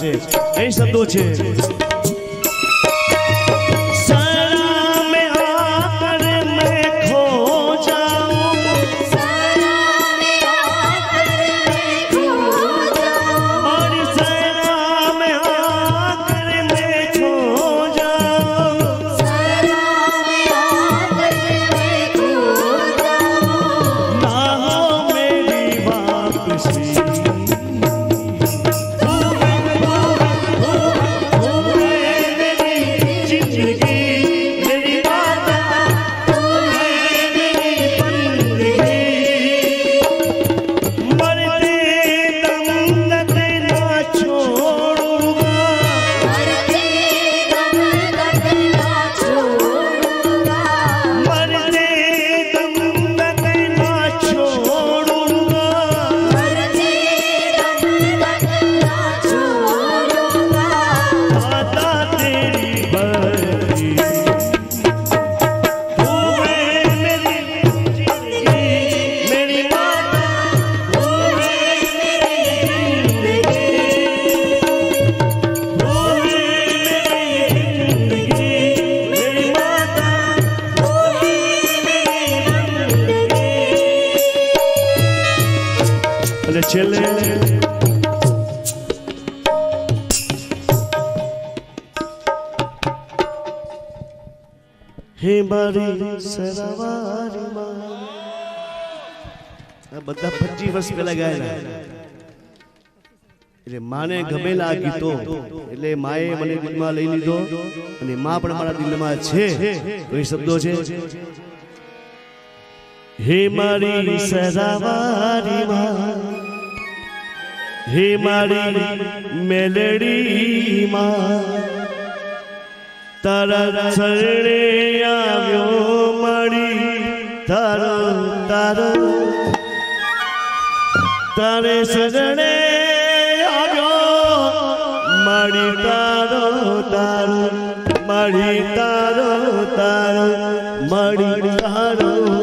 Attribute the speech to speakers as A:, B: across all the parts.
A: gente. Hein, Saduti? અને છેલ્લે હે મારી સરવારી માં. બધા પચીસ વર્ષ પહેલા ગાયેલા. એટલે માને ગમેલા ગીતો. એટલે માએ મને દિલમાં લઈ લીધો અને મા પણ મારા દિલમાં છે. તો એ શબ્દો છે. હે મારી સરાવારી માં. હે મારી મેલડી માં તારા ચરણે આવ્યો મળી તારો તારો. તારે સજણે આવ્યો મળી તારો તારો મળી તારો તારો મળી તારો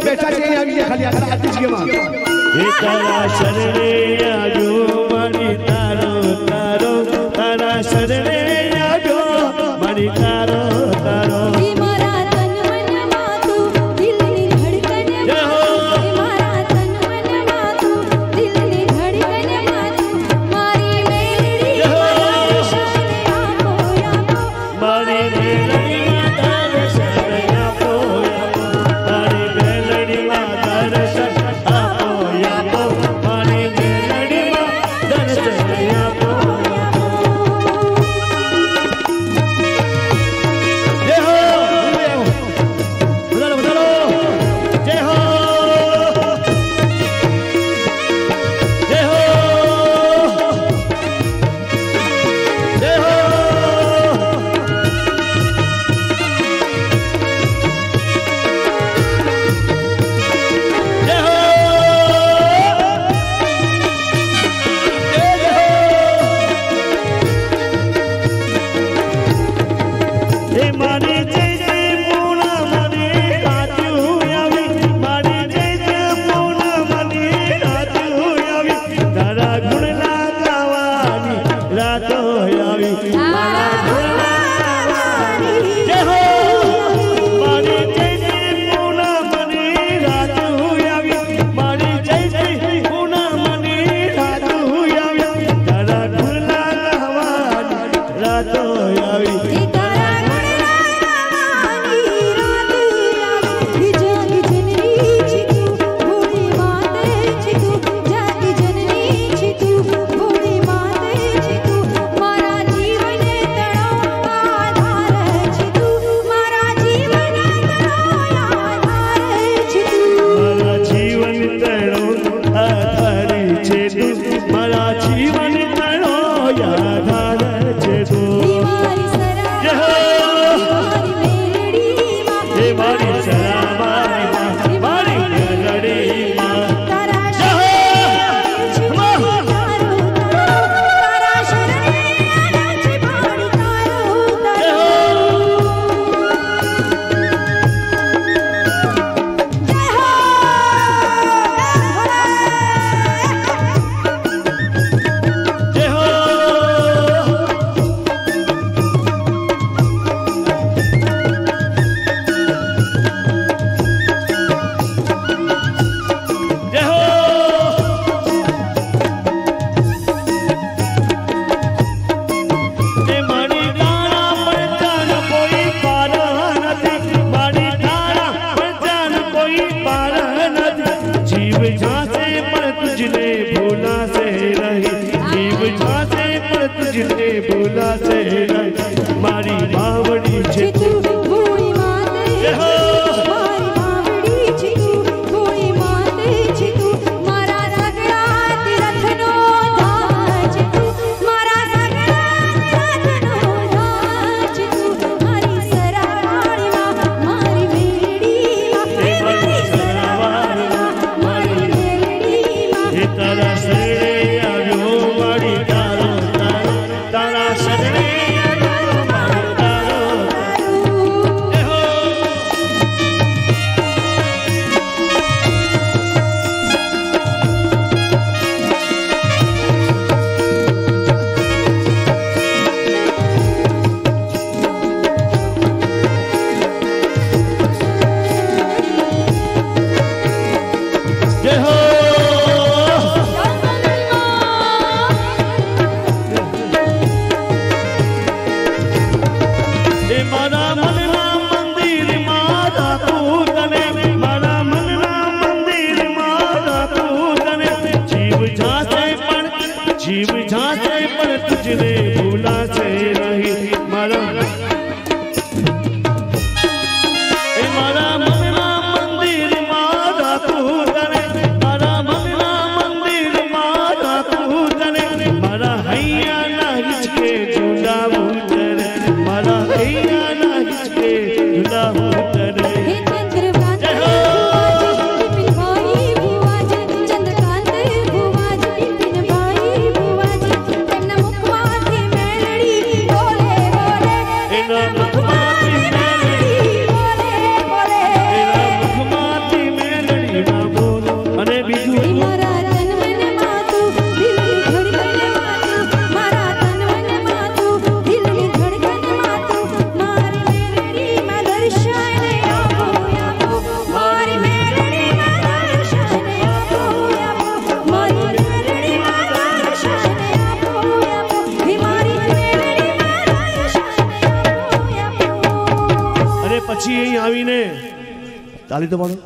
B: બેઠા બેઠા ખાલી
A: શરણે
C: આજો. તો
A: આવી. নেই। নে তালি তো বলো।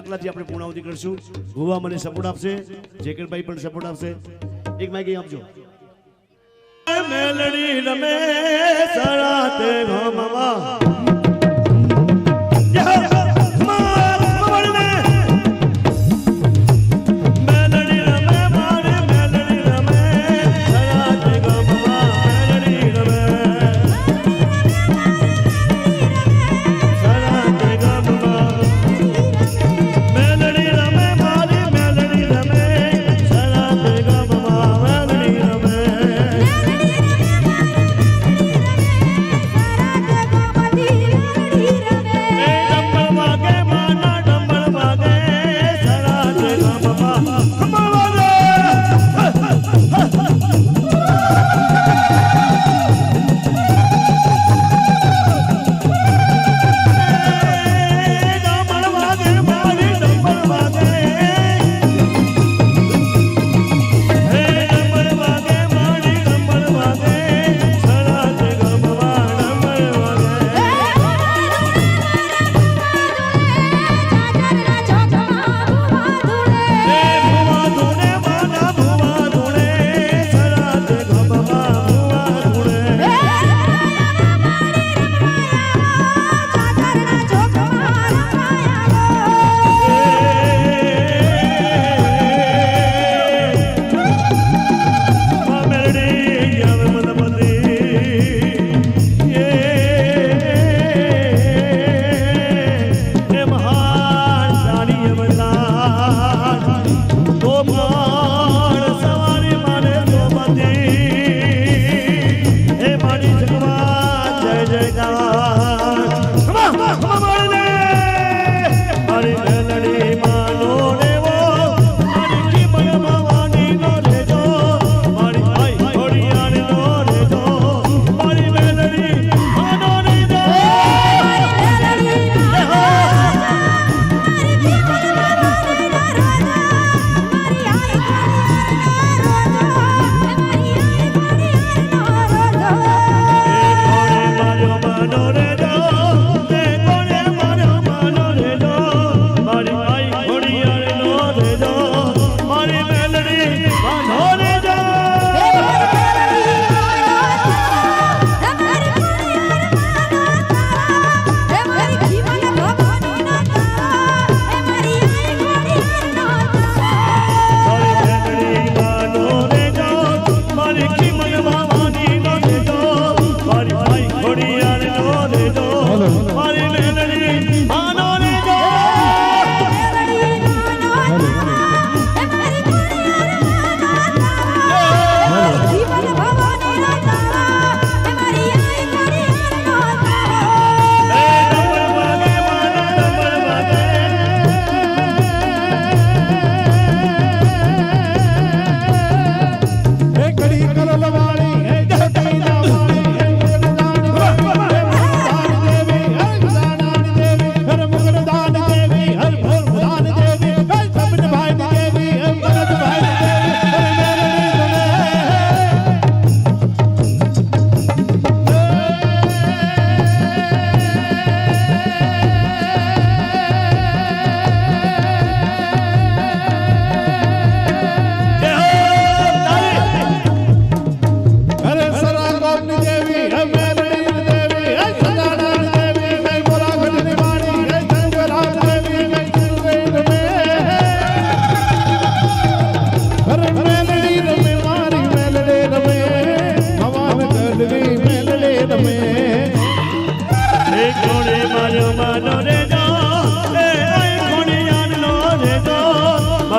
A: ડાકલાથી આપણે પૂર્ણાવતી કરશું. ભુવા મને સપોર્ટ આપશે જેકેટભાઈ પણ સપોર્ટ આપશે. એક માઇક આપજો. મેલડી રમે, સારા તે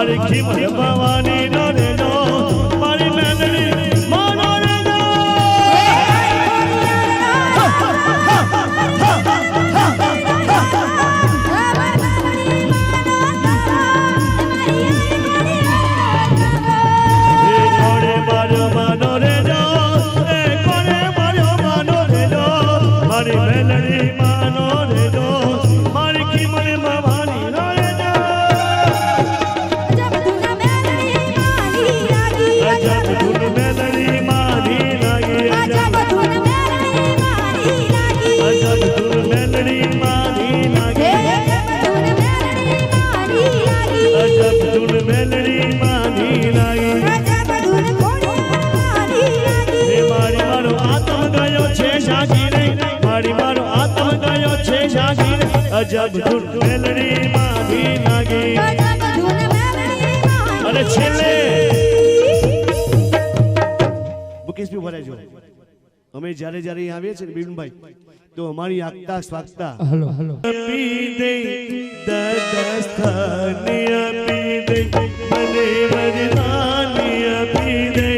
A: મારી ભવાની
C: ના
A: પંજાબ ધૂન મેલડી માધી લાગી અને છેલ્લે મુકેશભાઈ ભરાય જો અમે જ્યારે જ્યારે આવીએ છીએ બિરનભાઈ તો અમારી આગતા સ્વાગતા
B: હલો હલો
A: પી દે દસ્તનિયા પી દે મને વરદાનિયા પી દે